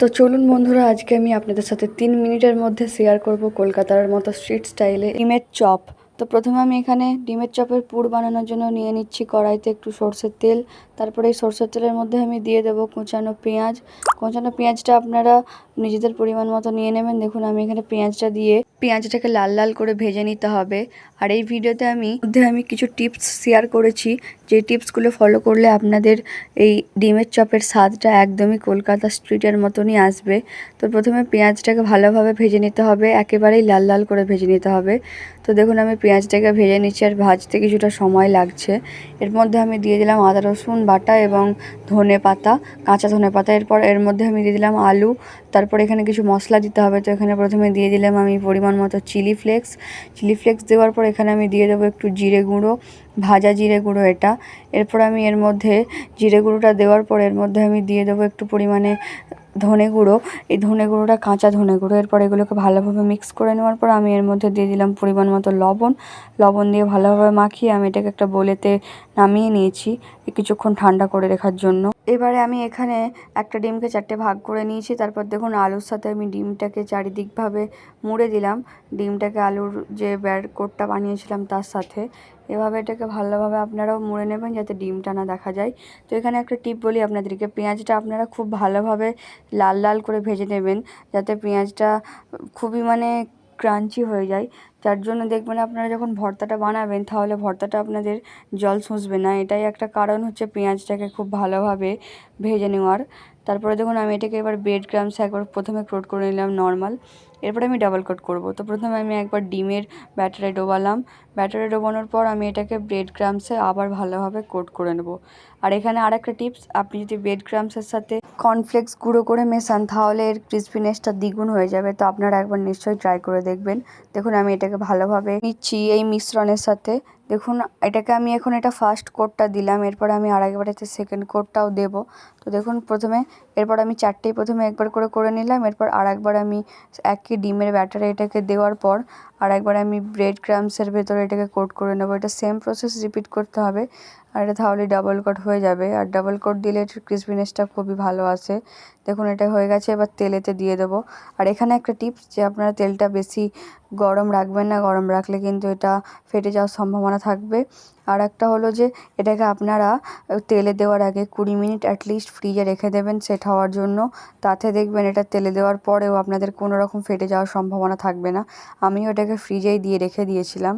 তো চলুন বন্ধুরা, আজকে আমি আপনাদের সাথে তিন মিনিটের মধ্যে শেয়ার করব কলকাতার মতো স্ট্রিট স্টাইলে ডিমের চপ। তো প্রথমে আমি এখানে ডিমের চপের পুর বানানোর জন্য নিয়ে নিচ্ছি কড়াইতে একটু সর্ষের তেল। তারপরে এই সর্ষের তেলের মধ্যে আমি দিয়ে দেবো কোঁচানো পেঁয়াজ। কোঁচানো পেঁয়াজটা আপনারা নিজেদের পরিমাণ মতো নিয়ে নেবেন। দেখুন, আমি এখানে পেঁয়াজটা দিয়ে পেঁয়াজটাকে লাল লাল করে ভেজে নিতে হবে। আর এই ভিডিওতে আমি মধ্যে আমি কিছু টিপস শেয়ার করেছি। যে টিপসগুলো ফলো করলে আপনাদের এই ডিমের চপের স্বাদটা একদমই কলকাতা স্ট্রিটের মতনই আসবে। তো প্রথমে পেঁয়াজটাকে ভালোভাবে ভেজে নিতে হবে। একেবারেই লাল লাল করে ভেজে নিতে হবে। তো দেখুন, আমি পেঁয়াজটাকে ভেজে নিচ্ছি আর ভাজতে কিছুটা সময় লাগছে। এর মধ্যে আমি দিয়ে দিলাম আদা, রসুন বাটা এবং ধনে পাতা, কাঁচা ধনে পাতা। এরপর এর মধ্যে আমি দিয়ে দিলাম আলু তারপর এখানে কিছু মশলা দিতে হবে। তো এখানে প্রথমে দিয়ে দিলাম আমি পরিমাণ মতো চিলি ফ্লেক্স। চিলি ফ্লেক্স দেওয়ার পর এখানে আমি দিয়ে দেবো একটু জিরে গুঁড়ো, ভাজা জিরে গুঁড়ো এটা। এরপর আমি এর মধ্যে জিরে গুঁড়োটা দেওয়ার পর এর মধ্যে আমি দিয়ে দেবো একটু পরিমাণে ধনে গুঁড়ো। এই ধনে গুঁড়োটা কাঁচা ধনে গুঁড়ো। এরপর এগুলোকে ভালোভাবে মিক্স করে নেওয়ার পর আমি এর মধ্যে দিয়ে দিলাম পরিমাণ মতো লবণ। লবণ দিয়ে ভালোভাবে মাখিয়ে আমি এটাকে একটা বলেতে নামিয়ে নিয়েছি। কিছুক্ষণ ঠান্ডা করে রাখার জন্য। এবারে আমি এখানে একটা ডিমকে চারটে ভাগ করে নিয়েছি। তারপর দেখুন আলুর সাথে আমি ডিমটাকে চারিদিকভাবে মুড়ে দিলাম। ডিমটাকে আলুর যে ব্যার কোটটা বানিয়েছিলাম তার সাথে। এভাবে এটাকে ভালোভাবে আপনারাও মুড়ে নেবেন যাতে ডিমটা না দেখা যায়। তো এখানে একটা টিপ বলি আপনাদেরকে, পেঁয়াজটা আপনারা খুব ভালোভাবে লাল লাল করে ভেজে নেবেন যাতে পেঁয়াজটা খুবই মানে ক্রাঞ্চি হয়ে যায়। যার জন্য দেখবেন আপনারা যখন ভর্তাটা বানাবেন, তাহলে ভর্তাটা আপনাদের জল শুষবে না। এটাই একটা কারণ হচ্ছে পেঁয়াজটাকে খুব ভালোভাবে ভেজে নেওয়ার। তারপরে দেখুন আমি এটাকে এবার ব্রেড ক্রামসে একবার প্রথমে কোট করে নিলাম নর্মাল এরপরে আমি ডাবল কোট করব। তো প্রথমে আমি একবার ডিমের ব্যাটারে ডোবালাম। ব্যাটারে ডোবানোর পর আমি এটাকে ব্রেড ক্রামসে আবার ভালোভাবে কোট করে নেব। আর এখানে আর একটা টিপস আপনি যদি ব্রেড ক্রামসের সাথে কর্নফ্লেক্স গুঁড়ো করে মেশান, তাহলে এর ক্রিসপিনেসটা দ্বিগুণ হয়ে যাবে। তো আপনারা একবার নিশ্চয়ই ট্রাই করে দেখবেন। দেখুন আমি এটাকে ভালোভাবে নিচ্ছি এই মিশ্রণের সাথে। দেখুন, এটাকে আমি এখন এটা ফার্স্ট কোটটা দিলাম, এরপর আমি আরেকবার এতে সেকেন্ড কোটটাও দেব। তো দেখুন, প্রথমে, এরপর আমি চারটেই প্রথমে একবার করে করে নিলাম, এরপর আর একবার আমি একই ডিমের ব্যাটারে এটাকে দেওয়ার পর আর একবার আমি ব্রেড ক্রামসের ভেতরে এটাকে কোট করে নেব। এটা সেম প্রসেস রিপিট করতে হবে, আর এটা তাহলে ডাবল কোট হয়ে যাবে। আর ডাবল কোট দিলে এটার ক্রিসপিনেসটা খুবই ভালো আসে দেখুন, এটা হয়ে গেছে, এবার তেলেতে দিয়ে দেবো। আর এখানে একটা টিপস, যে আপনারা তেলটা বেশি গরম রাখবেন না, গরম রাখলে কিন্তু এটা ফেটে যাওয়ার সম্ভাবনা থাকবে। আর একটা হলো যে, এটাকে আপনারা তেলে দেওয়ার আগে কুড়ি মিনিট অ্যাটলিস্ট ফ্রিজে রেখে দেবেন সেট হওয়ার জন্য। তাতে দেখবেন এটা তেলে দেওয়ার পরেও আপনাদের কোনো রকম ফেটে যাওয়ার সম্ভাবনা থাকবে না। আমিও এটাকে ফ্রিজেই দিয়ে রেখে দিয়েছিলাম।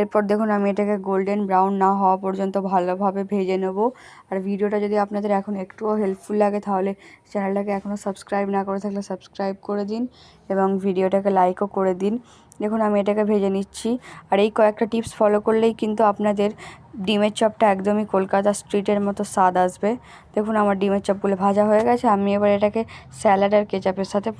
এরপর দেখুন আমি এটাকে গোল্ডেন ব্রাউন না হওয়া পর্যন্ত ভালোভাবে ভেজে নেব। আর ভিডিওটা যদি আপনাদের এখন একটুও হেল্পফুল লাগে, তাহলে চ্যানেলটাকে এখনও সাবস্ক্রাইব না করে থাকলে সাবস্ক্রাইব করে দিন এবং ভিডিওটাকে লাইকও করে দিন। দেখুন, আমি এটাকে ভেজে নিচ্ছি। আর এই কয়েকটা টিপস ফলো করলেই কিন্তু আপনাদের ডিমের চপটা একদমই কলকাতা স্ট্রিটের মতো স্বাদ আসবে। দেখুন, আমার ডিমের চপগুলো ভাজা হয়ে গেছে। আমি এবার এটাকে স্যালাড আর কেচাপের সাথে